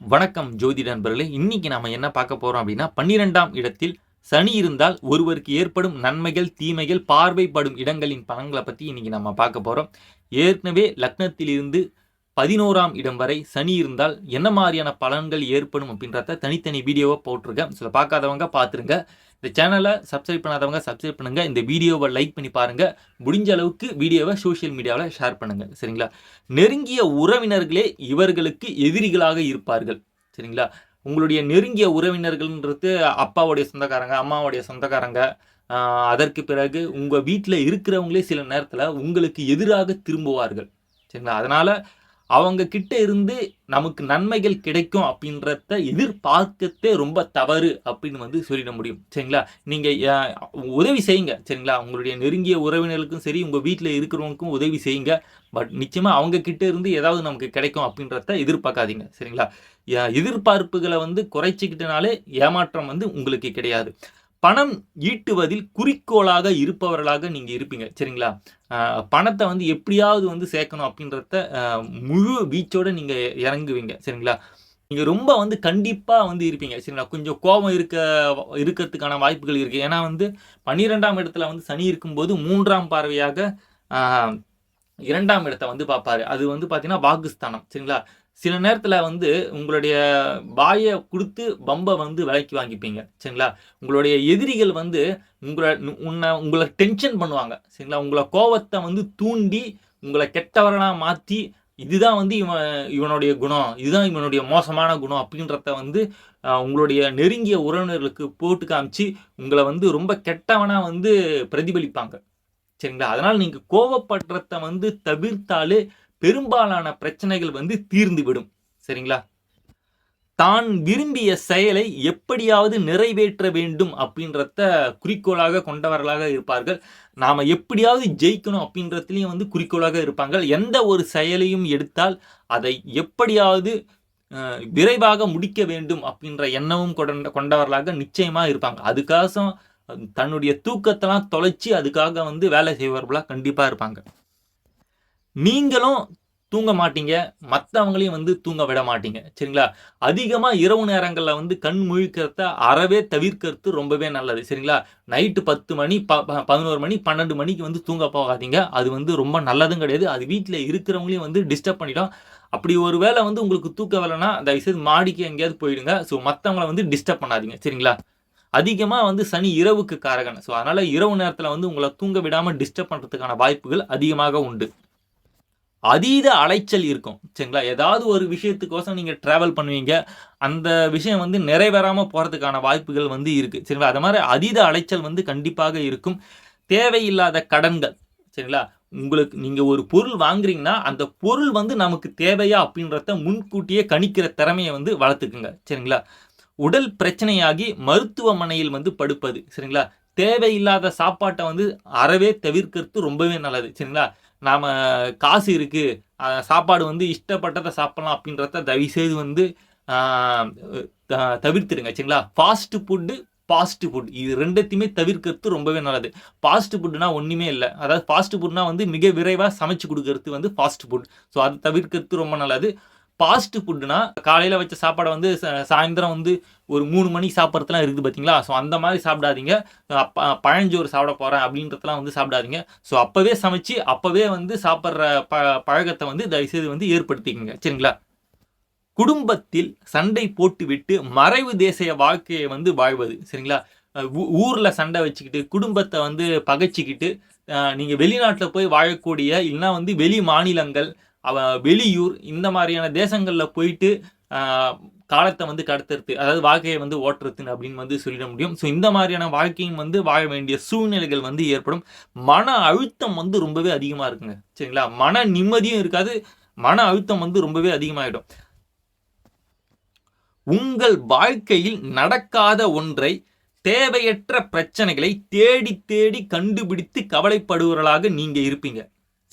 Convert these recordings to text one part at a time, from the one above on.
வணக்கம் ஜோதி நண்பர்களே. இன்னைக்கு நாம என்ன பார்க்க போறோம் அப்படின்னா பன்னிரெண்டாம் இடத்தில் சனி இருந்தால் ஒருவருக்கு ஏற்படும் நன்மைகள் தீமைகள் பார்வைப்படும் இடங்களின் பலன்களை பத்தி இன்னைக்கு நம்ம பார்க்க போறோம். ஏற்கனவே லக்னத்திலிருந்து பதினோராம் இடம் வரை சனி இருந்தால் என்ன மாதிரியான பலன்கள் ஏற்படும் அப்படின்றத தனித்தனி வீடியோவை போட்டிருக்கேன். சில பார்க்காதவங்க பார்த்துருங்க. இந்த சேனலை சப்ஸ்கிரைப் பண்ணாதவங்க சப்ஸ்கிரைப் பண்ணுங்கள் இந்த வீடியோவை லைக் பண்ணி பாருங்கள் முடிஞ்ச அளவுக்கு வீடியோவை சோஷியல் மீடியாவில் ஷேர் பண்ணுங்கள் சரிங்களா? நெருங்கிய உறவினர்களே இவர்களுக்கு எதிரிகளாக இருப்பார்கள். சரிங்களா? உங்களுடைய நெருங்கிய உறவினர்கள்ன்றது அப்பாவுடைய சொந்தக்காரங்க அம்மாவுடைய சொந்தக்காரங்க அதற்கு பிறகு உங்கள் வீட்டில் இருக்கிறவங்களே சில நேரத்தில் உங்களுக்கு எதிராக திரும்புவார்கள். சரிங்களா? அதனால் அவங்க கிட்ட இருந்து நமக்கு நன்மைகள் கிடைக்கும் அப்படின்றத எதிர்பார்க்கத்தே ரொம்ப தவறு அப்படின்னு வந்து சொல்லிட முடியும். சரிங்களா? நீங்கள் உதவி செய்யுங்க. சரிங்களா? உங்களுடைய நெருங்கிய உறவினர்களுக்கும் சரி உங்கள் வீட்டில் இருக்கிறவங்களுக்கும் உதவி செய்யுங்க. பட் நிச்சயமாக அவங்க கிட்ட இருந்து ஏதாவது நமக்கு கிடைக்கும் அப்படின்றத எதிர்பார்க்காதீங்க. சரிங்களா? எதிர்பார்ப்புகளை வந்து குறைச்சிக்கிட்டனாலே ஏமாற்றம் வந்து உங்களுக்கு கிடையாது. பணம் ஈட்டுவதில் குறிக்கோளாக இருப்பவர்களாக நீங்கள் இருப்பீங்க சரிங்களா? பணத்தை வந்து எப்படியாவது வந்து சேர்க்கணும் அப்படின்றத முழு வீச்சோடு நீங்கள் இறங்குவீங்க சரிங்களா? நீங்கள் ரொம்ப வந்து கண்டிப்பாக வந்து இருப்பீங்க சரிங்களா? கொஞ்சம் கோபம் இருக்க இருக்கிறதுக்கான வாய்ப்புகள் இருக்குது ஏன்னா வந்து பன்னிரெண்டாம் இடத்துல வந்து சனி இருக்கும்போது மூன்றாம் பார்வையாக இரண்டாம் இடத்தை வந்து பார்ப்பாரு. அது வந்து பார்த்தீங்கன்னா பாகிஸ்தானம் சரிங்களா? சில நேரத்தில் வந்து உங்களுடைய வாயை கொடுத்து பம்பை வந்து விலைக்கு வாங்கிப்பீங்க. சரிங்களா? உங்களுடைய எதிரிகள் வந்து உங்களை உன்னை உங்களை டென்ஷன் பண்ணுவாங்க. சரிங்களா? உங்களை கோவத்தை வந்து தூண்டி உங்களை கெட்டவரனாக மாற்றி இதுதான் வந்து இவன் இவனுடைய குணம். இதுதான் இவனுடைய மோசமான குணம் அப்படின்றத வந்து உங்களுடைய நெருங்கிய உறவினர்களுக்கு போட்டு காமிச்சு உங்களை வந்து ரொம்ப கெட்டவனாக வந்து பிரதிபலிப்பாங்க. சரிங்களா? அதனால் நீங்கள் கோவப்படுறத வந்து தவிர்த்தாலே பெரும்பாலான பிரச்சனைகள் வந்து தீர்ந்துவிடும். சரிங்களா? தான் விரும்பிய செயலை எப்படியாவது நிறைவேற்ற வேண்டும் அப்படின்றத குறிக்கோளாக கொண்டவர்களாக இருப்பார்கள். நாம் எப்படியாவது ஜெயிக்கணும் அப்படின்றதுலையும் வந்து குறிக்கோளாக இருப்பாங்க. எந்த ஒரு செயலையும் எடுத்தால் அதை எப்படியாவது விரைவாக முடிக்க வேண்டும் அப்படின்ற எண்ணமும் கொண்ட கொண்டவர்களாக நிச்சயமாக இருப்பாங்க. அதுக்காக தன்னுடைய தூக்கத்தெல்லாம் தொலைச்சி அதுக்காக வந்து வேலை செய்வர்களாக கண்டிப்பாக இருப்பாங்க. நீங்களும் தூங்க மாட்டீங்க. மற்றவங்களையும் வந்து தூங்க விட மாட்டீங்க. சரிங்களா? அதிகமாக இரவு நேரங்களில் வந்து கண் முழிக்கிறத அறவே தவிர்க்கிறது ரொம்பவே நல்லது. சரிங்களா? நைட்டு பத்து மணி ப ப- பதினோரு மணி பன்னெண்டு மணிக்கு வந்து தூங்க போகாதீங்க. அது வந்து ரொம்ப நல்லதும் கிடையாது. அது வீட்டில் இருக்கிறவங்களையும் வந்து டிஸ்டர்ப் பண்ணிடும். அப்படி ஒரு வேளை வந்து உங்களுக்கு தூக்க வேலைன்னா தயவுசெய்து மாடிக்கு எங்கேயாவது போயிடுங்க. ஸோ மற்றவங்கள வந்து டிஸ்டர்ப் பண்ணாதீங்க. சரிங்களா? அதிகமாக வந்து சனி இரவுக்கு காரகன். ஸோ அதனால் இரவு நேரத்தில் வந்து உங்களை தூங்க விடாமல் டிஸ்டர்ப் பண்ணுறதுக்கான வாய்ப்புகள் அதிகமாக உண்டு. அதீத அலைச்சல் இருக்கும். சரிங்களா? ஏதாவது ஒரு விஷயத்துக்கோசம் நீங்கள் ட்ராவல் பண்ணுவீங்க. அந்த விஷயம் வந்து நிறைவேறாமல் போகிறதுக்கான வாய்ப்புகள் வந்து இருக்குது சரிங்களா? அது மாதிரி அதீத அலைச்சல் வந்து கண்டிப்பாக இருக்கும். தேவையில்லாத கடன்கள். சரிங்களா? உங்களுக்கு நீங்கள் ஒரு பொருள் வாங்குறீங்கன்னா அந்த பொருள் வந்து நமக்கு தேவையா அப்படின்றத முன்கூட்டியே கணிக்கிற திறமையை வந்து வளர்த்துக்குங்க. சரிங்களா? உடல் பிரச்சனையாகி மருத்துவமனையில் வந்து படுப்பது. சரிங்களா? தேவையில்லாத சாப்பாட்டை வந்து அறவே தவிர்க்கிறது ரொம்பவே நல்லது. சரிங்களா? நாம் காசு இருக்குது சாப்பாடு வந்து இஷ்டப்பட்டதை சாப்பிட்லாம் அப்படின்றத தயவுசெய்து வந்து த- தவிர்த்துடுங்க சரிங்களா? ஃபாஸ்ட்டு ஃபுட்டு ஃபாஸ்ட்டு ஃபுட் இது ரெண்டுத்தையுமே தவிர்க்கிறது ரொம்பவே நல்லது. ஃபாஸ்ட் ஃபுட்னா ஒன்றுமே இல்லை. அதாவது ஃபாஸ்ட் ஃபுட்னா வந்து மிக விரைவாக சமைச்சு கொடுக்கறது வந்து ஃபாஸ்ட் ஃபுட் ஸோ அது தவிர்க்கிறது ரொம்ப நல்லது. ஃபாஸ்ட் ஃபுட்னா காலையில் வச்ச சாப்பாடை வந்து சாயந்தரம் வந்து ஒரு மூணு மணிக்கு சாப்பிட்றதுலாம் இருக்குது பார்த்தீங்களா? ஸோ அந்த மாதிரி சாப்பிடாதீங்க. பழஞ்சோறு சாப்பிட போகிறேன் அப்படின்றதெல்லாம் வந்து சாப்பிடாதீங்க. ஸோ அப்போவே சமைச்சு அப்போவே வந்து சாப்பிட்ற ப பழக்கத்தை வந்து தயவுசெய்து வந்து ஏற்படுத்திக்கங்க. சரிங்களா? குடும்பத்தில் சண்டை போட்டுவிட்டு மறைவு தேசிய வாழ்க்கையை வந்து வாழ்வது. சரிங்களா? ஊரில் ஊ- சண்டை வச்சுக்கிட்டு குடும்பத்தை வந்து பகைச்சிக்கிட்டு நீங்கள் வெளிநாட்டில் போய் வாழக்கூடிய இல்லைன்னா வந்து வெளி மாநிலங்கள் அவ வெளியூர் இந்த மாதிரியான தேசங்களில் போயிட்டு காலத்தை வந்து கடத்துறது அதாவது வாழ்க்கையை வந்து ஓட்டுறது அப்படின்னு வந்து சொல்லிட முடியும். ஸோ இந்த மாதிரியான வாழ்க்கையும் வந்து வாழ வேண்டிய சூழ்நிலைகள் வந்து ஏற்படும். மன அழுத்தம் வந்து ரொம்பவே அதிகமாக இருக்குங்க. சரிங்களா? மன நிம்மதியும் இருக்காது. மன அழுத்தம் வந்து ரொம்பவே அதிகமாகிடும் உங்கள் வாழ்க்கையில் நடக்காத ஒன்றை தேவையற்ற பிரச்சனைகளை தேடி தேடி கண்டுபிடித்து கவலைப்படுவர்களாக நீங்கள் இருப்பீங்க.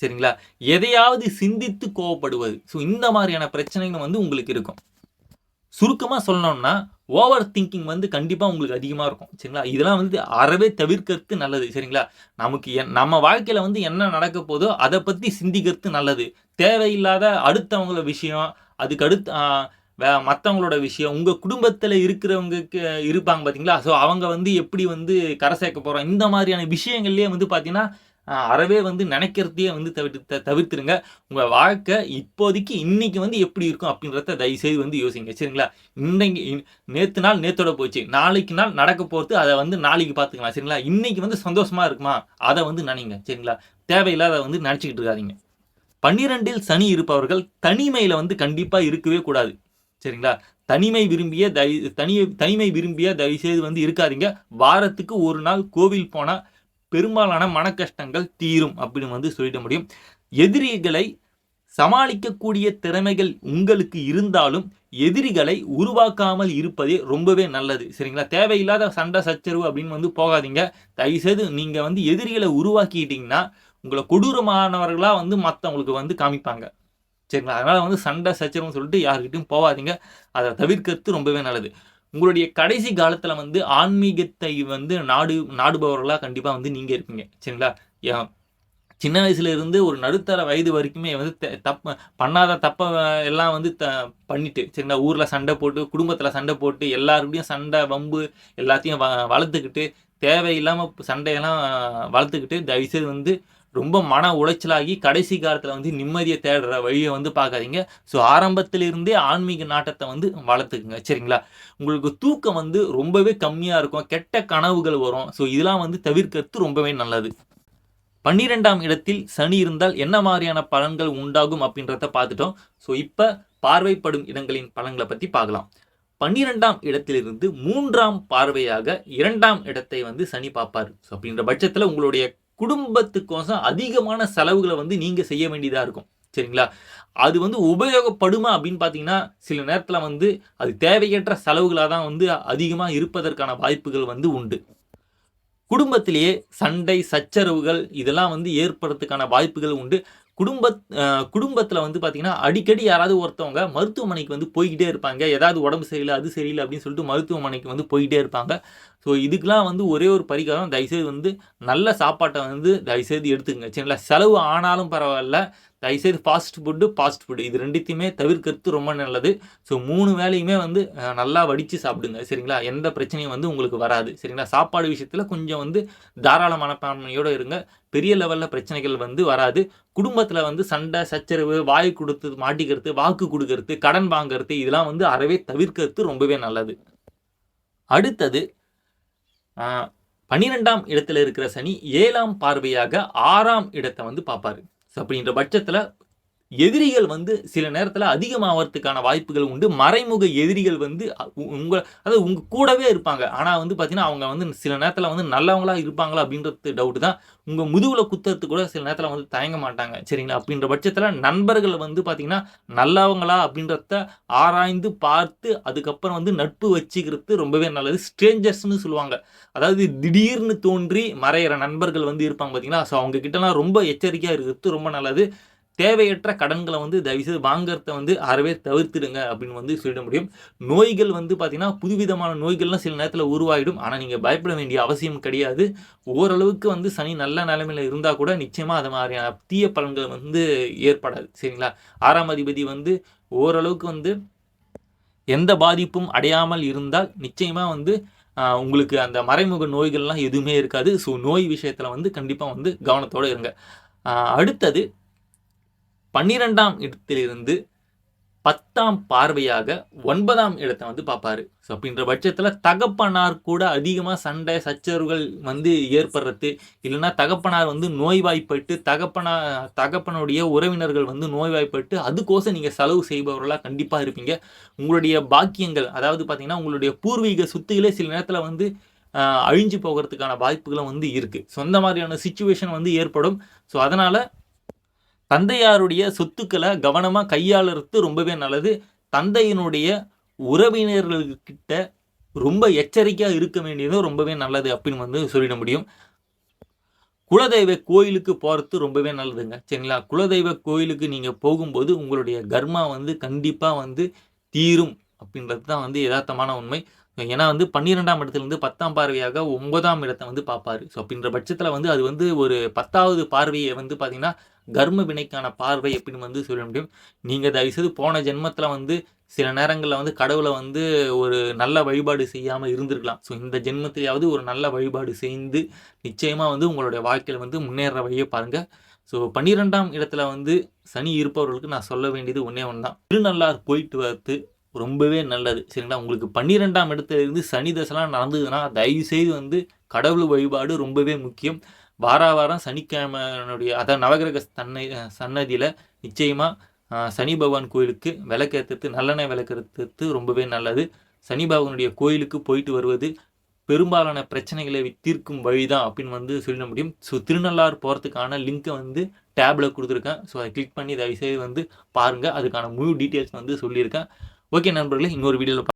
சரிங்களா? எதையாவது சிந்தித்து கோவப்படுவது. ஸோ இந்த மாதிரியான பிரச்சனைகள் வந்து உங்களுக்கு இருக்கும். சுருக்கமாக சொல்லணும்னா ஓவர் திங்கிங் வந்து கண்டிப்பாக உங்களுக்கு அதிகமாக இருக்கும். சரிங்களா? இதெல்லாம் வந்து அறவே தவிர்க்கிறது நல்லது. சரிங்களா? நமக்கு என் நம்ம வாழ்க்கையில் வந்து என்ன நடக்க போதோ அதை பற்றி சிந்திக்கிறது நல்லது. தேவையில்லாத அடுத்தவங்கள விஷயம் அதுக்கு அடுத்து வே மற்றவங்களோட விஷயம் உங்கள் குடும்பத்தில் இருக்கிறவங்களுக்கு இருப்பாங்க பார்த்தீங்களா ஸோ அவங்க வந்து எப்படி வந்து கரை சேர்க்க போகிறோம் இந்த மாதிரியான விஷயங்கள்லேயே வந்து பார்த்தீங்கன்னா அறவே வந்து நினைக்கிறதையே வந்து தவிர்த்து தவிர்த்துருங்க. உங்கள் வாழ்க்கை இப்போதைக்கு இன்றைக்கி வந்து எப்படி இருக்கும் அப்படின்றத தயவுசெய்து வந்து யோசிங்க. சரிங்களா? இன்றைக்கு நேற்று நாள் நேற்றோட போச்சு. நாளைக்கு நாள் நடக்க போகிறது அதை வந்து நாளைக்கு பார்த்துக்கலாம். சரிங்களா? இன்றைக்கி வந்து சந்தோஷமாக இருக்குமா? அதை வந்து நினைங்க. சரிங்களா? தேவையில்லாத வந்து நினச்சிக்கிட்டு இருக்காதீங்க. பன்னிரெண்டில் சனி இருப்பவர்கள் தனிமையில் வந்து கண்டிப்பாக இருக்கவே கூடாது. சரிங்களா? தனிமை விரும்பிய தனி தனிமை விரும்பிய தயவுசெய்து வந்து இருக்காதீங்க. வாரத்துக்கு ஒரு நாள் கோவில் போனால் பெரும்பாலான மன கஷ்டங்கள் தீரும் அப்படின்னு வந்து சொல்லிட முடியும். எதிரிகளை சமாளிக்கக்கூடிய திறமைகள் உங்களுக்கு இருந்தாலும் எதிரிகளை உருவாக்காமல் இருப்பதே ரொம்பவே நல்லது. சரிங்களா? தேவையில்லாத சண்டை சச்சரவு அப்படின்னு வந்து போகாதீங்க. தயவுசெய்து நீங்கள் வந்து எதிரிகளை உருவாக்கிட்டீங்கன்னா உங்களை கொடூரமானவர்களாக வந்து மற்றவங்களுக்கு வந்து காமிப்பாங்க. சரிங்களா? அதனால் வந்து சண்டை சச்சரவுன்னு சொல்லிட்டு யாருக்கிட்டையும் போகாதீங்க. அதை தவிர்க்கிறது ரொம்பவே நல்லது. உங்களுடைய கடைசி காலத்தில் வந்து ஆன்மீகத்தை வந்து நாடு நாடுபவர்களாக கண்டிப்பாக வந்து நீங்கள் இருப்பீங்க. சரிங்களா? ஏன் சின்ன வயசுல இருந்து ஒரு நடுத்தர வயது வரைக்குமே வந்து தெ- தப்ப பண்ணாத தப்ப எல்லாம் வந்து த பண்ணிட்டு சரிங்களா? ஊரில் சண்டை போட்டு குடும்பத்தில் சண்டை போட்டு எல்லாருக்கிட்டையும் சண்டை வம்பு எல்லாத்தையும் வ வளர்த்துக்கிட்டு தேவையில்லாமல் சண்டையெல்லாம் வளர்த்துக்கிட்டு தயவுசெய்து வந்து ரொம்ப மன உளைச்சலாகி கடைசி காலத்தில் வந்து நிம்மதியை தேடுற வழியை வந்து பார்க்காதீங்க. ஸோ ஆரம்பத்திலிருந்தே ஆன்மீக நாட்டத்தை வந்து வளர்த்துக்குங்க. சரிங்களா? உங்களுக்கு தூக்கம் வந்து ரொம்பவே கம்மியாக இருக்கும். கெட்ட கனவுகள் வரும். ஸோ இதெல்லாம் வந்து தவிர்க்கிறது ரொம்பவே நல்லது. பன்னிரெண்டாம் இடத்தில் சனி இருந்தால் என்ன மாதிரியான பலன்கள் உண்டாகும் அப்படின்றத பார்த்துட்டோம். ஸோ இப்போ பார்வைப்படும் இடங்களின் பலன்களை பற்றி பார்க்கலாம். பன்னிரெண்டாம் இடத்திலிருந்து மூன்றாம் பார்வையாக இரண்டாம் இடத்தை வந்து சனி பார்ப்பார். ஸோ அப்படின்ற பட்சத்தில் உங்களுடைய குடும்பத்துக்கோசம் அதிகமான செலவுகளை வந்து நீங்கள் செய்ய வேண்டியதாக இருக்கும். சரிங்களா? அது வந்து உபயோகப்படுமா அப்படின்னு பார்த்தீங்கன்னா சில நேரத்தில் வந்து அது தேவையற்ற செலவுகளாக தான் வந்து அதிகமாக இருப்பதற்கான வாய்ப்புகள் வந்து உண்டு. குடும்பத்திலேயே சண்டை சச்சரவுகள் இதெல்லாம் வந்து ஏற்படுறதுக்கான வாய்ப்புகள் உண்டு. குடும்ப குடும்பத்தில் வந்து பார்த்திங்கன்னா அடிக்கடி யாராவது ஒருத்தவங்க மருத்துவமனைக்கு வந்து போய்கிட்டே இருப்பாங்க. ஏதாவது உடம்பு சரியில்லை அது சரியில்லை அப்படின்னு சொல்லிட்டு மருத்துவமனைக்கு வந்து போய்கிட்டே இருப்பாங்க. ஸோ இதுக்கெலாம் வந்து ஒரே ஒரு பரிகாரம் தயவுசெய்து வந்து நல்ல சாப்பாட்டை வந்து தயவுசெய்து எடுத்துக்கங்க. சரிங்களா? செலவு ஆனாலும் பரவாயில்ல தயவுசெய்து ஃபாஸ்ட் ஃபுட்டு ஃபாஸ்ட் ஃபுட்டு இது ரெண்டுத்தையுமே தவிர்க்கிறது ரொம்ப நல்லது. ஸோ மூணு வேலையுமே வந்து நல்லா வடித்து சாப்பிடுங்க சரிங்களா? எந்த பிரச்சனையும் வந்து உங்களுக்கு வராது சரிங்களா? சாப்பாடு விஷயத்தில் கொஞ்சம் வந்து தாராள மனப்பான்மையோடு இருங்க. பெரிய லெவலில் பிரச்சனைகள் வந்து வராது. குடும்பத்தில் வந்து சண்டை சச்சரவு வாய் கொடுத்து மாட்டிக்கிறது வாக்கு கொடுக்கறது கடன் வாங்குறது இதெல்லாம் வந்து அறவே தவிர்க்கிறது ரொம்பவே நல்லது. அடுத்தது பன்னிரெண்டாம் இடத்துல இருக்கிற சனி ஏழாம் பார்வையாக ஆறாம் இடத்தை வந்து பார்ப்பாரு. அப்படின்ற பட்சத்தில் எதிரிகள் வந்து சில நேரத்தில் அதிகமாகிறதுக்கான வாய்ப்புகள் உண்டு. மறைமுக எதிரிகள் வந்து உங்களை அதாவது உங்கள் கூடவே இருப்பாங்க. ஆனால் வந்து பார்த்தீங்கன்னா அவங்க வந்து சில நேரத்தில் வந்து நல்லவங்களா இருப்பாங்களா அப்படின்றது டவுட் தான். உங்கள் முதுகில் குத்துறதுக்கு கூட சில நேரத்தில் வந்து தயங்க மாட்டாங்க. சரிங்களா? அப்படின்ற பட்சத்தில் நண்பர்கள் வந்து பார்த்தீங்கன்னா நல்லவங்களா அப்படின்றத ஆராய்ந்து பார்த்து அதுக்கப்புறம் வந்து நட்பு வச்சுக்கிறது ரொம்பவே நல்லது. ஸ்ட்ரேஞ்சர்ஸ்னு சொல்லுவாங்க. அதாவது திடீர்னு தோன்றி மறையிற நண்பர்கள் வந்து இருப்பாங்க பார்த்தீங்கன்னா ஸோ அவங்க கிட்டலாம் ரொம்ப எச்சரிக்கையாக இருக்கிறது ரொம்ப நல்லது. தேவையற்ற கடன்களை வந்து தயவுசெய்து வாங்குறத வந்து அறவே தவிர்த்துடுங்க அப்படின்னு வந்து சொல்லிட முடியும். நோய்கள் வந்து பார்த்தீங்கன்னா புதுவிதமான நோய்கள்லாம் சில நேரத்தில் உருவாகிடும். ஆனால் நீங்கள் பயப்பட வேண்டிய அவசியம் கிடையாது. ஓரளவுக்கு வந்து சனி நல்ல நிலைமையில் இருந்தால் கூட நிச்சயமாக அது மாதிரியான தீய பலன்கள் வந்து ஏற்படாது. சரிங்களா? ஆறாம் அதிபதி வந்து ஓரளவுக்கு வந்து எந்த பாதிப்பும் அடையாமல் இருந்தால் நிச்சயமாக வந்து உங்களுக்கு அந்த மறைமுக நோய்கள்லாம் எதுவுமே இருக்காது. ஸோ நோய் விஷயத்தில் வந்து கண்டிப்பாக வந்து கவனத்தோடு இருங்க. அடுத்தது பன்னிரெண்டாம் இடத்திலிருந்து பத்தாம் பார்வையாக ஒன்பதாம் இடத்தை வந்து பார்ப்பாரு. ஸோ அப்படின்ற பட்சத்தில் தகப்பனார் கூட அதிகமாக சண்டை சச்சரவுகள் வந்து ஏற்படுறது இல்லைன்னா தகப்பனார் வந்து நோய்வாய்ப்பட்டு தகப்பனா தகப்பனுடைய உறவினர்கள் வந்து நோய்வாய்ப்பட்டு அதுக்கோசம் நீங்கள் செலவு செய்பவர்களாக கண்டிப்பாக இருப்பீங்க. உங்களுடைய பாக்கியங்கள் அதாவது பார்த்தீங்கன்னா உங்களுடைய பூர்வீக சொத்துகளே சில நேரத்தில் வந்து அழிஞ்சு போகிறதுக்கான வாய்ப்புகளும் வந்து இருக்குது ஸோ அந்த மாதிரியான சுச்சுவேஷன் வந்து ஏற்படும். ஸோ அதனால் தந்தையாருடைய சொத்துக்களை கவனமாக கையாளுறது ரொம்பவே நல்லது. தந்தையினுடைய உறவினர்கள்கிட்ட ரொம்ப எச்சரிக்கையாக இருக்க வேண்டியதும் ரொம்பவே நல்லது அப்படின்னு வந்து சொல்லிட முடியும். குலதெய்வ கோயிலுக்கு போகிறது ரொம்பவே நல்லதுங்க. சரிங்களா? குலதெய்வ கோயிலுக்கு நீங்கள் போகும்போது உங்களுடைய கர்மா வந்து கண்டிப்பாக வந்து தீரும் அப்படின்றது தான் வந்து யதார்த்தமான உண்மை. ஏன்னா வந்து பன்னிரெண்டாம் இடத்துலேருந்து பத்தாம் பார்வையாக ஒன்பதாம் இடத்தை வந்து பார்ப்பாரு. ஸோ அப்படின்ற பட்சத்தில் வந்து அது வந்து ஒரு பத்தாவது பார்வையை வந்து பார்த்திங்கன்னா கர்ம வினைக்கான பார்வை எப்படின்னு வந்து சொல்ல முடியும். நீங்கள் தயவுசெய்து போன ஜென்மத்தில் வந்து சில நேரங்களில் வந்து கடவுளை வந்து ஒரு நல்ல வழிபாடு செய்யாமல் இருந்திருக்கலாம். ஸோ இந்த ஜென்மத்திலேயாவது ஒரு நல்ல வழிபாடு செய்து நிச்சயமாக வந்து உங்களுடைய வாழ்க்கையில் வந்து முன்னேற வழியை பாருங்கள் ஸோ பன்னிரெண்டாம் இடத்துல வந்து சனி இருப்பவர்களுக்கு நான் சொல்ல வேண்டியது ஒன்றே ஒன்று தான் திருநள்ளார் போயிட்டு வரது ரொம்பவே நல்லது. சரிங்களா? உங்களுக்கு பன்னிரெண்டாம் இடத்துல இருந்து சனி தசைலாம் நடந்ததுன்னா தயவுசெய்து வந்து கடவுள் வழிபாடு ரொம்பவே முக்கியம். வார வாரம் சனிக்கிழமையினுடைய அதான் நவகிரக தன்னை சன்னதியில் நிச்சயமாக சனி பகவான் கோயிலுக்கு விளக்கேற்றது நல்லெண்ணெய் விளக்கேற்றது ரொம்பவே நல்லது. சனி பகவானுடைய கோயிலுக்கு போயிட்டு வருவது பெரும்பாலான பிரச்சனைகளை தீர்க்கும் வழி தான் அப்படின்னு வந்து சொல்ல முடியும். ஸோ திருநள்ளாறு போகிறதுக்கான லிங்க்கை வந்து டேப்பில் கொடுத்துருக்கேன். ஸோ அதை கிளிக் பண்ணி தயவுசெய்து வந்து பாருங்கள் அதுக்கான முழு டீட்டெயில்ஸ் வந்து சொல்லியிருக்கேன். ஓகே நண்பர்களே இன்னொரு வீடியோவில்